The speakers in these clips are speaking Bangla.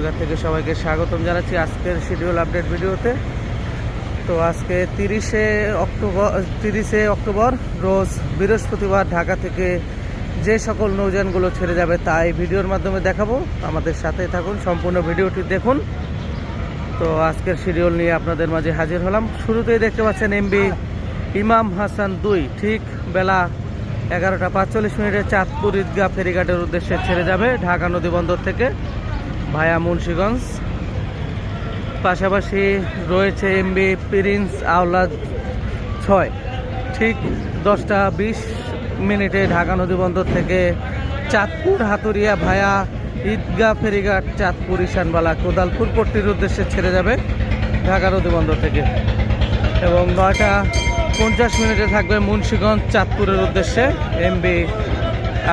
বরগার থেকে সবাইকে স্বাগতম জানাচ্ছি আজকের শিডিউল আপডেট ভিডিওতে। তো আজকে তিরিশে অক্টোবর তিরিশে অক্টোবর, রোজ বৃহস্পতিবার ঢাকা থেকে যে সকল নৌযানগুলো ছেড়ে যাবে তাই ভিডিওর মাধ্যমে দেখাবো। আমাদের সাথে থাকুন, সম্পূর্ণ ভিডিওটি দেখুন। তো আজকের শিডিউল নিয়ে আপনাদের মাঝে হাজির হলাম। শুরুতেই দেখতে পাচ্ছেন এমবি ইমাম হাসান দুই, ঠিক বেলা এগারোটা পাঁচচল্লিশ মিনিটে চাঁদপুর ঈদগাহ ফেরিঘাটের উদ্দেশ্যে ছেড়ে যাবে ঢাকা নদী বন্দর থেকে। ভায়া মুন্সীগঞ্জ। পাশাপাশি রয়েছে এমবি প্রিন্স আওলাদ ছয়। ঠিক দশটা বিশ মিনিটে ঢাকা নদী বন্দর থেকে চাঁদপুর হাতুরিয়া ভায়া ঈদগাহ ফেরিঘাট, চাঁদপুর ঈশানবালা, কোদালপুর পট্টির উদ্দেশ্যে ছেড়ে যাবে ঢাকা নদী বন্দর থেকে। এবং নয়টা পঞ্চাশ মিনিটে থাকবে মুন্সীগঞ্জ চাঁদপুরের উদ্দেশ্যে এমবি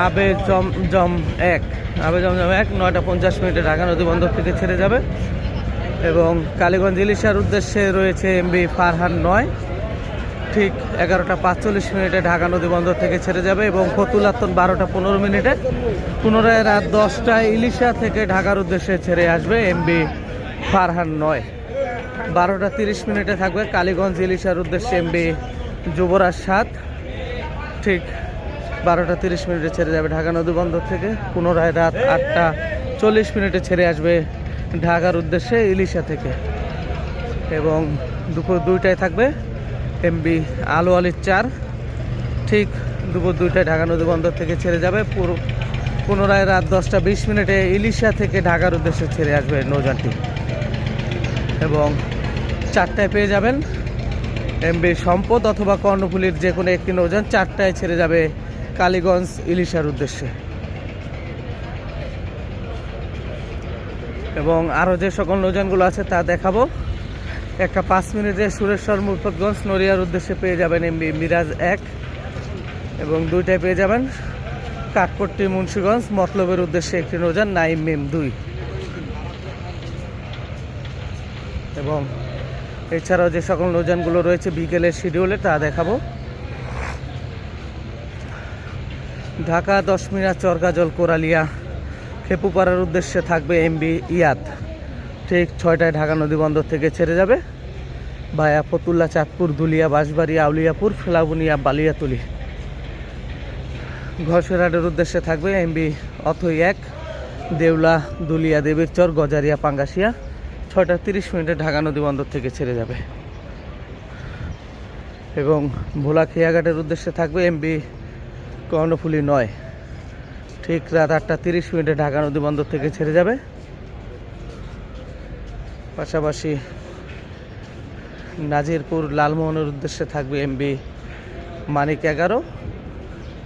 আবে জম জম এক। আবে জম জম এক, নয়টা পঞ্চাশ মিনিটে ঢাকা নদী বন্দর থেকে ছেড়ে যাবে। এবং কালীগঞ্জ ইলিশার উদ্দেশ্যে রয়েছে এমবি ফারহান নয়। ঠিক এগারোটা পাঁচচল্লিশ মিনিটে ঢাকা নদী বন্দর থেকে ছেড়ে যাবে এবং ফতুলাত্তন বারোটা পনেরো মিনিটে পুনরায় রাত দশটায় ইলিশা থেকে ঢাকার উদ্দেশ্যে ছেড়ে আসবে এমবি ফারহান নয়। বারোটা তিরিশ মিনিটে থাকবে কালীগঞ্জ ইলিশার উদ্দেশ্যে এমবি যুবরাজ সাত ঠিক বারোটা তিরিশ মিনিটে ছেড়ে যাবে ঢাকা নদী বন্দর থেকে। পুনরায় রাত আটটা চল্লিশ মিনিটে ছেড়ে আসবে ঢাকার উদ্দেশ্যে ইলিশা থেকে। এবং দুপুর দুইটায় থাকবে এমবি আলু আলির চার। ঠিক দুপুর দুইটায় ঢাকা নদী বন্দর থেকে ছেড়ে যাবে। পুরো পুনরায় রাত দশটা বিশ মিনিটে ইলিশা থেকে ঢাকার উদ্দেশ্যে ছেড়ে আসবে নৌযানটি এবং চারটায় পেয়ে যাবেন এমবি সম্পদ অথবা কর্ণফুলির যে কোনো একটি নৌযান। চারটায় ছেড়ে যাবে কালীগঞ্জ ইলিশার উদ্দেশ্যে। এবং আরও যে সকল নৌযানগুলো আছে তা দেখাবো। একটা পাঁচ মিনিটে সুরেশ্বর মুরফতগঞ্জ নড়িয়ার উদ্দেশ্যে পেয়ে যাবেন এমবি মিরাজ এক। এবং দুইটায় পেয়ে যাবেন কাঠপট্টি মুন্সীগঞ্জ, মতলবের উদ্দেশ্যে একটি নৌযান, নাইম মিম দুই। এবং এছাড়াও যে সকল নৌযানগুলো রয়েছে বিকেলের শিডিউলে তা দেখাবো। ঢাকা দশ মিনা চরকাজল কোরালিয়া। খেপুপাড়ার উদ্দেশ্যে থাকবে এমবি ইয়াদ ঠিক ছয়টায় ঢাকা নদী বন্দর থেকে ছেড়ে যাবে ভায়া ফতুল্লা, চাঁদপুর, দুলিয়া, বাঁশবাড়ি, আউলিয়াপুর, ফেলাবুনিয়া, বালিয়াতুলি। ঘষেরহাটের উদ্দেশ্যে থাকবে এমবি অথই এক, দেউলা, দুলিয়া, দেবীরচর, গজারিয়া, পাঙ্গাসিয়া। ছয়টা তিরিশ মিনিটে ঢাকা নদী বন্দর থেকে ছেড়ে যাবে। এবং ভোলা খেয়াঘাটের উদ্দেশ্যে থাকবে এমবি কর্ণফুলি নয়। ঠিক রাত আটটা তিরিশ মিনিটে ঢাকা নদী বন্দর থেকে ছেড়ে যাবে। পাশাপাশি নাজিরপুর লালমোহনের উদ্দেশ্যে থাকবে এমবি মানিক এগারো।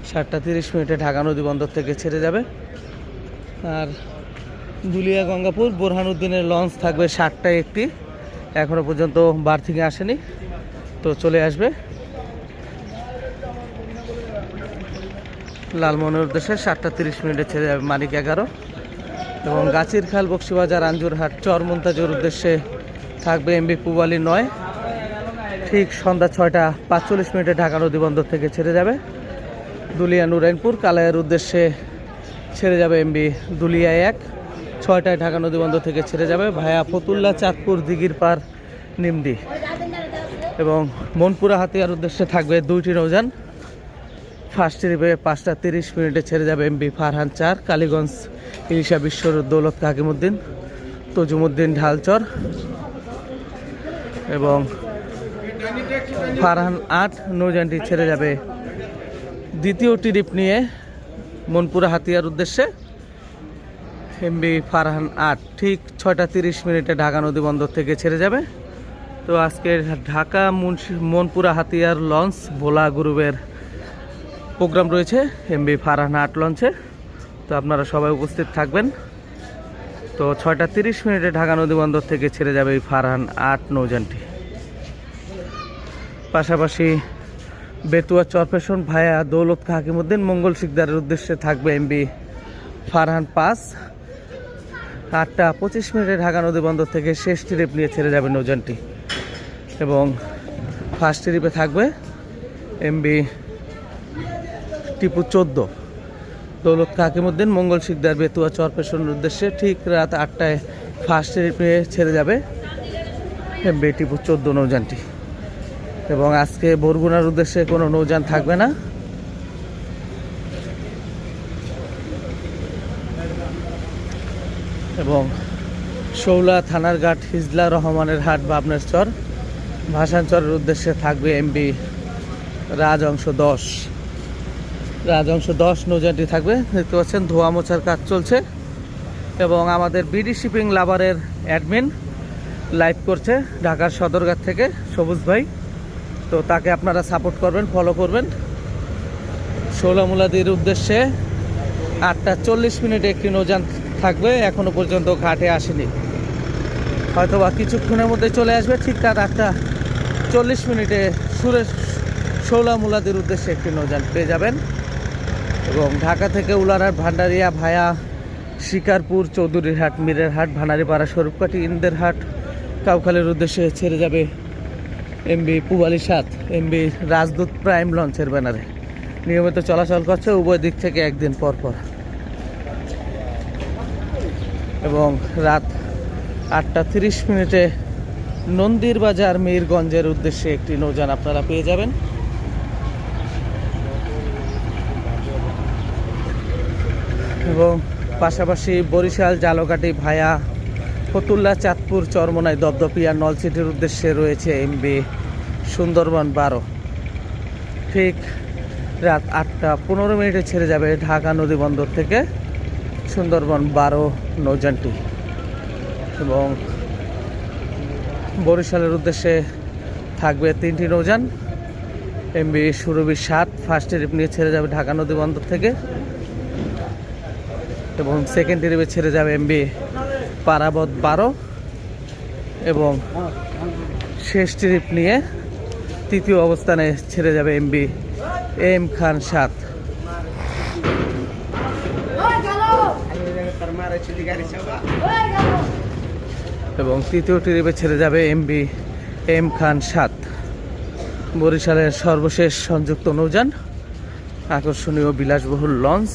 সাতটা তিরিশ মিনিটে ঢাকা নদী বন্দর থেকে ছেড়ে যাবে। আর দুলিয়া গঙ্গাপুর বোরহানুদ্দিনের লঞ্চ থাকবে সাতটায় একটি। এখনও পর্যন্ত বার্থিংয়ে আসেনি, তো চলে আসবে। লালমোহনের উদ্দেশ্যে সাতটা তিরিশ মিনিটে ছেড়ে যাবে মানিক এগারো। এবং গাছির খাল, বক্সিবাজার আঞ্জুরহাট চরমন্তাজের উদ্দেশ্যে থাকবে এমবি পুবালি নয়। ঠিক সন্ধ্যা ছয়টা পাঁচচল্লিশ মিনিটে ঢাকা নদী বন্দর থেকে ছেড়ে যাবে দুলিয়া নুরাইনপুর। কালাইয়ের উদ্দেশ্যে ছেড়ে যাবে এমবি দুলিয়া এক। ছয়টায় ঢাকা নদী বন্দর থেকে ছেড়ে যাবে ভায়া ফতুল্লা, চাঁদপুর, দিঘির পার নিমডি এবং মনপুরা হাতিয়ার উদ্দেশ্যে থাকবে দুইটি নৌযান। ফার্স্ট ট্রিপে পাঁচটা তিরিশ মিনিটে ছেড়ে যাবে এমবি ফারহান চার, কালীগঞ্জ ইলিশা বিশ্বর দৌলত কাকিমুদ্দিন, তজুমুদ্দিন ঢালচর এবং ফারহান আট নৌযানটি ছেড়ে যাবে। দ্বিতীয় ট্রিপ নিয়ে মনপুরা হাতিয়ার উদ্দেশ্যে এমবি ফারহান আট, ঠিক ছয়টা তিরিশ মিনিটে ঢাকা নদী বন্দর থেকে ছেড়ে যাবে। তো আজকে ঢাকা মনপুরা হাতিয়ার লঞ্চ ভোলা গ্রুপের প্রোগ্রাম রয়েছে এমবি ফারহান আট লঞ্চে। তো আপনারা সবাই উপস্থিত থাকবেন। তো ছয়টা তিরিশ মিনিটে ঢাকা নদী বন্দর থেকে ছেড়ে যাবে এই ফারহান আট নৌযানটি। পাশাপাশি বেতুয়া চরপেশন ভায়া দৌলত হাকিমুদ্দিন মঙ্গল শিকদারের উদ্দেশ্যে থাকবে এমবি ফারহান পাস। আটটা পঁচিশ মিনিটে ঢাকা নদী বন্দর থেকে শেষ ট্রিপ নিয়ে ছেড়ে যাবে নৌযানটি। এবং ফার্স্ট ট্রিপে থাকবে এমবি টিপু চোদ্দ। দৌলত হাকিমুদ্দিন মঙ্গল শিকদার বেতুয়া চরপেশনের উদ্দেশ্যে ঠিক রাত আটটায় ফার্স্ট ট্রিপে ছেড়ে যাবে এমবি টিপু চোদ্দ নৌযানটি। এবং আজকে বরগুনার উদ্দেশ্যে কোনো নৌযান থাকবে না। এবং শৌলা থানার ঘাট হিজলা রহমানের হাট বাবনের চর ভাসানচরের উদ্দেশ্যে থাকবে এমবি রাজ অংশ দশ। রাজংশ দশ নৌযানটি থাকবে। দেখতে পাচ্ছেন, ধোয়া মোছার কাজ চলছে এবং আমাদের বিডি শিপিং লাভারের অ্যাডমিন লাইভ করছে ঢাকার সদরঘাট থেকে সবুজ ভাই। তো তাকে আপনারা সাপোর্ট করবেন ফলো করবেন। ষোলামুলাদির উদ্দেশ্যে আটটা চল্লিশ মিনিটে একটি নৌযান থাকবে, এখনও পর্যন্ত ঘাটে আসেনি। হয়তো বা কিছুক্ষণের মধ্যে চলে আসবে, ঠিক তার আটটা চল্লিশ মিনিটে সুরেশ ষোলামুলাদির উদ্দেশ্যে একটি নৌযান পেয়ে যাবেন। এবং ঢাকা থেকে উলারার ভান্ডারিয়া ভায়া শিকারপুর চৌধুরীরহাট মিরেরহাট ভানারিপাড়া স্বরূপকাঠি ইন্দেরহাট কাউখালের উদ্দেশ্যে ছেড়ে যাবে এমবি পুবালি সাত, এমবি রাজদূত প্রাইম লঞ্চের ব্যানারে। নিয়মিত চলাচল করছে উভয় দিক থেকে একদিন পর পর। এবং রাত আটটা তিরিশ মিনিটে নন্দীর বাজার, মীরগঞ্জের উদ্দেশ্যে একটি নৌযান আপনারা পেয়ে যাবেন। এবং পাশাপাশি বরিশাল জালকাটি ভায়া, ফতুল্লা, চাঁদপুর, চরমনাই, দপদপিয়া নলছিটির উদ্দেশ্যে রয়েছে এমবি সুন্দরবন বারো। ঠিক রাত আটটা পনেরো মিনিটে ছেড়ে যাবে ঢাকা নদী বন্দর থেকে সুন্দরবন বারো নৌযানটি এবং বরিশালের উদ্দেশ্যে থাকবে তিনটি নৌযান। এমবি সুরভি সাত ফার্স্ট ট্রিপ নিয়ে ছেড়ে যাবে ঢাকা নদী বন্দর থেকে। এবং সেকেন্ড ট্রিপে ছেড়ে যাবে এমবি পারাবত বারো এবং শেষ ট্রিপ নিয়ে তৃতীয় অবস্থানে ছেড়ে যাবে এমবি এম খান সাত। এবং তৃতীয় ট্রিপে ছেড়ে যাবে এমবি এম খান সাত। বরিশালের সর্বশেষ সংযুক্ত নৌযান, আকর্ষণীয় বিলাসবহুল লঞ্চ।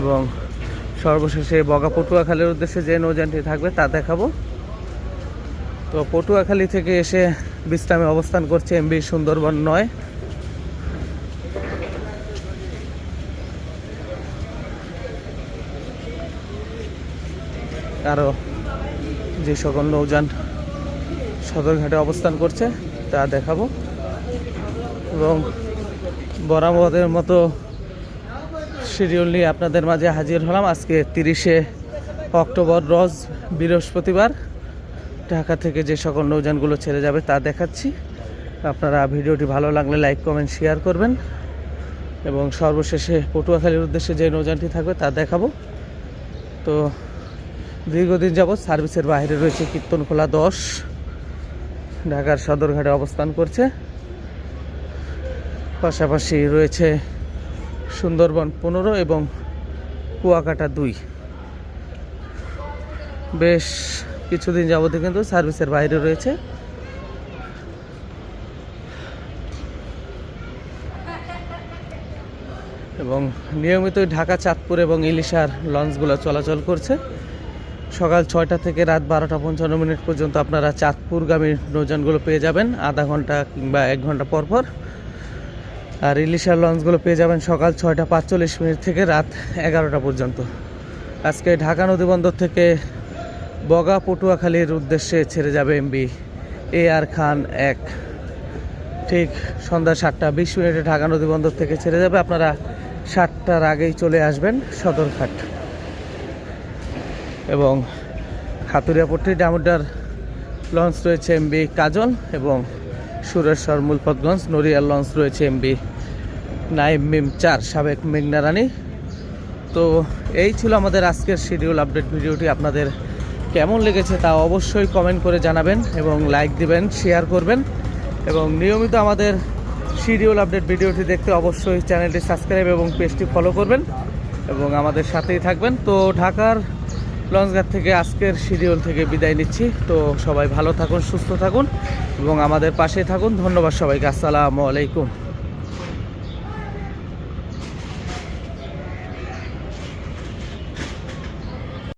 এবং সর্বশেষে বগা পটুয়াখালীর উদ্দেশ্যে যে নৌযানটি থাকবে তা দেখাবো। তো পটুয়াখালী থেকে এসে বিশ্রামে অবস্থান করছে এমবি সুন্দরবন নয়। আরও যে সকল নৌযান সদরঘাটে অবস্থান করছে, তা দেখাবো। এবং বরাবরের মতো শিডিউল নিয়ে আপনাদের মাঝে হাজির হলাম। আজকে তিরিশে অক্টোবর, রোজ বৃহস্পতিবার। ঢাকা থেকে যে সকল নৌযানগুলো ছেড়ে যাবে তা দেখাচ্ছি। আপনারা ভিডিওটি ভালো লাগলে লাইক, কমেন্ট, শেয়ার করবেন। এবং সর্বশেষে পটুয়াখালীর উদ্দেশ্যে যে নৌযানটি থাকবে তা দেখাবো। তো দীর্ঘদিন যাবৎ সার্ভিসের বাইরে রয়েছে কীর্তনখোলা দশ। ঢাকার সদরঘাটে অবস্থান করছে। পাশাপাশি রয়েছে সুন্দরবন পনেরো এবং কুয়াকাটা দুই। বেশ কিছুদিন যাবতে কিন্তু সার্ভিসের বাইরে রয়েছে। এবং নিয়মিতই ঢাকা, চাঁদপুর এবং ইলিশার লঞ্চগুলো চলাচল করছে। সকাল ছয়টা থেকে রাত বারোটা পঞ্চান্ন মিনিট পর্যন্ত আপনারা চাঁদপুরগামী নৌযানগুলো পেয়ে যাবেন। আধা ঘণ্টা কিংবা এক ঘণ্টা পর পর। আর ইলিশার লঞ্চগুলো পেয়ে যাবেন সকাল ছয়টা পাঁচচল্লিশ মিনিট থেকে রাত এগারোটা পর্যন্ত। আজকে ঢাকা নদীবন্দর থেকে বগা পটুয়াখালীর উদ্দেশ্যে ছেড়ে যাবে এমবি এ আর খান এক। ঠিক সন্ধ্যা সাতটা, বিশ মিনিটে ঢাকা নদীবন্দর থেকে ছেড়ে যাবে। আপনারা সাতটার আগেই চলে আসবেন সদরঘাট। এবং হাতুরিয়াপট্টি ডামুডার লঞ্চ রয়েছে এমবি কাজল এবং সুরেশ্বর মুলপতগঞ্জ নড়িয়ার লঞ্চ রয়েছে এমবি নাইম মিম চার, সাবেক মেঘনা রানী তো এই ছিল আমাদের আজকের শিডিউল আপডেট ভিডিওটি। আপনাদের কেমন লেগেছে তা অবশ্যই কমেন্ট করে জানাবেন এবং লাইক দিবেন, শেয়ার করবেন এবং নিয়মিত আমাদের শিডিউল আপডেট ভিডিওটি দেখতে অবশ্যই চ্যানেলটি সাবস্ক্রাইব এবং পেজটি ফলো করবেন এবং আমাদের সাথেই থাকবেন। তো ঢাকার লঞ্চঘাট থেকে আজকের শিডিউল থেকে বিদায় নিচ্ছি। তো সবাই ভালো থাকুন, সুস্থ থাকুন এবং আমাদের পাশে থাকুন। ধন্যবাদ সবাইকে। আসসালামু আলাইকুম।